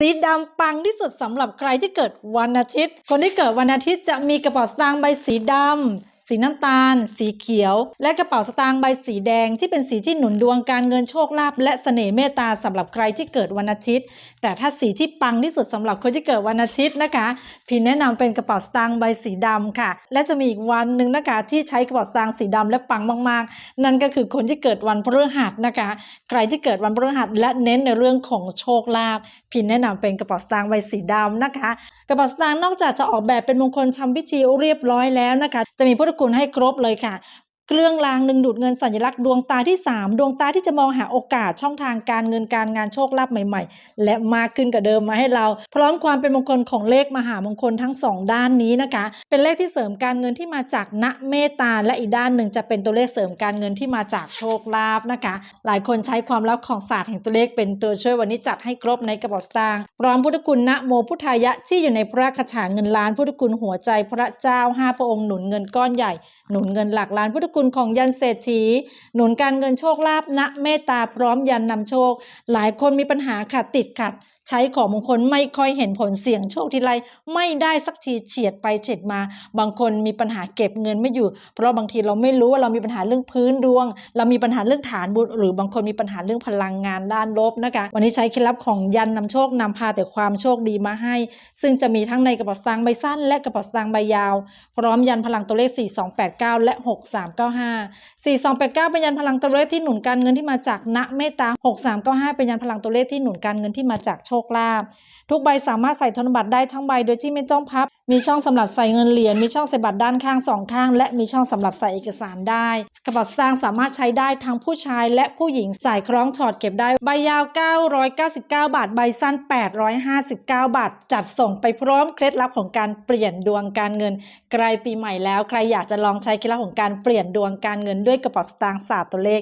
สีดำปังที่สุดสำหรับใครที่เกิดวันอาทิตย์ คนที่เกิดวันอาทิตย์จะมีกระเป๋าสตางค์ใบสีดำ สีน้ำตาล สีเขียว และกระเป๋าสตางค์ใบสีแดง ที่เป็นสีที่หนุนดวงการเงินโชคลาภและเสน่ห์เมตตาสำหรับใครที่เกิดวันอาทิตย์ แต่ถ้าสีที่ปังที่สุดสำหรับคนที่เกิดวันอาทิตย์นะคะ พินแนะนำเป็นกระเป๋าสตางค์ใบสีดำค่ะ และจะมีอีกวันหนึ่งนะคะที่ใช้กระเป๋าสตางค์สีดำและปังมากๆ นั่นก็คือคนที่เกิดวันพฤหัสนะคะ ใครที่เกิดวันพฤหัสและเน้นในเรื่องของโชคลาภพินแนะนำเป็นกระเป๋าสตางค์ใบสีดำนะคะ กระเป๋าสตางค์นอกจากจะออกแบบเป็นมงคลทำพิธีเรียบร้อยแล้วนะคะ จะมีพุทธคุณให้ครบเลยค่ะ เครื่องรางดึงดูดเงินสัญลักษณ์ดวงตาที่ 3 ดวงตาที่จะมองหาโอกาสช่องทางการเงินการงานโชคลาภใหม่ ๆ และมากขึ้นกว่าเดิมมาให้เรา พร้อมความเป็นมงคลของเลขมหามงคลทั้ง 2 ด้านนี้นะคะ เป็นเลขที่เสริมการเงินที่มาจากณเมตตาและอีกด้านหนึ่งจะเป็นตัวเลขเสริมการเงินที่มาจากโชคลาภนะคะ หลายคนใช้ความลับของศาสตร์แห่งตัวเลขเป็นตัวช่วยวันนี้จัดให้ครบในกระเป๋าสตางค์พร้อมพุทธคุณนะโมพุทธายะที่อยู่ในพระคาถาเงินล้านพุทธคุณหัวใจพระเจ้าห้าพระองค์หนุนเงินก้อนใหญ่หนุนเงินหลักล้านพุทธคุณของยันเศรษฐี หนุนการเงินโชคลาภณเมตตาพร้อมยันนำโชค หลายคนมีปัญหาขัดติดขัด ใช้ของมงคลไม่ค่อยเห็นผลเสี่ยงโชคทีไรไม่ได้สักทีเฉียดไปเฉียดมา บางคนมีปัญหาเก็บเงินไม่อยู่ เพราะบางทีเราไม่รู้ว่าเรามีปัญหาเรื่องพื้นดวง เรามีปัญหาเรื่องฐานบุญหรือบางคนมีปัญหาเรื่องพลังงานด้านลบนะคะ วันนี้ใช้เคล็ดลับของยันนำโชคนำพาแต่ความโชคดีมาให้ ซึ่งจะมีทั้งในกระเป๋าสตางค์ใบสั้น และกระเป๋าสตางค์ใบยาว พร้อมยันพลังตัวเลข 4289 และ6395 4289 เป็นยันพลังตัวเลขที่หนุนการเงินที่มาจากณเมตตา 6395 เป็นยันพลังตัวเลขที่หนุนการเงินที่มาจากโชคลาภทุกใบสามารถใส่ธนบัตรได้ทั้งใบโดยที่ไม่ต้องพับ มีช่องสำหรับใส่เงินเหรียญ มีช่องใส่บัตรด้านข้างสองข้าง และมีช่องสำหรับใส่เอกสารได้ กระเป๋าสตางค์สามารถใช้ได้ทั้งผู้ชายและผู้หญิง ใส่คล้องถอดเก็บได้ ใบยาว 999 บาท ใบสั้น 859 บาท จัดส่งไปพร้อมเคล็ดลับของการเปลี่ยนดวงการเงิน ใกล้ปีใหม่แล้ว ใครอยากจะลองใช้เคล็ดลับของการเปลี่ยนดวงการเงินด้วยกระเป๋าสตางค์ศาสตร์ตัวเลข